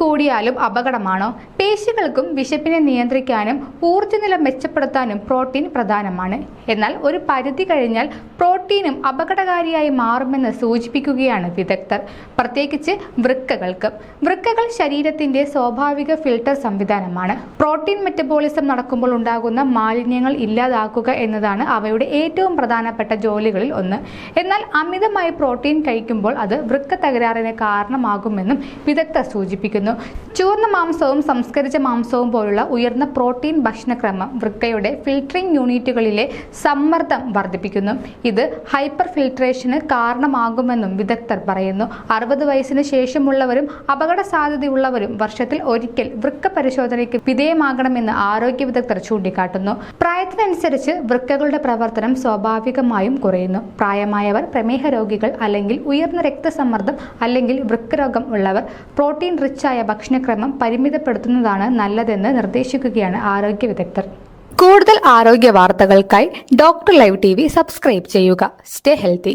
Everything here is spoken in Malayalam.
കൂടിയാലും അപകടമാണോ? പേശികൾക്കും വിശപ്പിനെ നിയന്ത്രിക്കാനും ഊർജനില മെച്ചപ്പെടുത്താനും പ്രോട്ടീൻ പ്രധാനമാണ്. എന്നാൽ ഒരു പരിധി കഴിഞ്ഞാൽ പ്രോട്ടീനും അപകടകാരിയായി മാറുമെന്ന് സൂചിപ്പിക്കുകയാണ് വിദഗ്ധർ. പ്രത്യേകിച്ച് വൃക്കകൾക്ക്. വൃക്കകൾ ശരീരത്തിന്റെ സ്വാഭാവിക ഫിൽട്ടർ സംവിധാനമാണ്. പ്രോട്ടീൻ മെറ്റബോളിസം നടക്കുമ്പോൾ ഉണ്ടാകുന്ന മാലിന്യങ്ങൾ ഇല്ലാതാക്കുക എന്നതാണ് അവയുടെ ഏറ്റവും പ്രധാനപ്പെട്ട ജോലികളിൽ ഒന്ന്. എന്നാൽ അമിതമായി പ്രോട്ടീൻ കഴിക്കുമ്പോൾ അത് വൃക്ക തകരാറിന് കാരണമാകുമെന്നും വിദഗ്ധർ സൂചിപ്പിക്കുന്നു. ചൂർണ മാംസവും സംസ്കരിച്ച മാംസവും പോലുള്ള ഉയർന്ന പ്രോട്ടീൻ ഭക്ഷണക്രമം വൃക്കയുടെ ഫിൽട്ടറിംഗ് യൂണിറ്റുകളിലെ സമ്മർദ്ദം വർദ്ധിപ്പിക്കുന്നു. ഇത് ഹൈപ്പർ ഫിൽട്രേഷന് കാരണമാകുമെന്നും വിദഗ്ധർ പറയുന്നു. അറുപത് വയസ്സിന് ശേഷമുള്ളവരും അപകട സാധ്യതയുള്ളവരും വർഷത്തിൽ ഒരിക്കൽ വൃക്ക പരിശോധനയ്ക്ക് വിധേയമാകണമെന്ന് ആരോഗ്യ വിദഗ്ധർ ചൂണ്ടിക്കാട്ടുന്നു. പ്രായത്തിനനുസരിച്ച് വൃക്കകളുടെ പ്രവർത്തനം സ്വാഭാവികമായും കുറയുന്നു. പ്രായമായവർ പ്രമേഹ രോഗികൾ അല്ലെങ്കിൽ ഉയർന്ന രക്തസമ്മർദ്ദം അല്ലെങ്കിൽ വൃക്കരോഗം ഉള്ളവർ പ്രോട്ടീൻ റിച്ചായ ഭക്ഷണക്രമം പരിമിതപ്പെടുത്തുന്നതാണ് നല്ലതെന്ന് നിർദ്ദേശിക്കുകയാണ് ആരോഗ്യ വിദഗ്ധർ. കൂടുതൽ ആരോഗ്യ വാർത്തകൾക്കായി ഡോക്ടർ ലൈവ് ടി സബ്സ്ക്രൈബ് ചെയ്യുക. Stay healthy.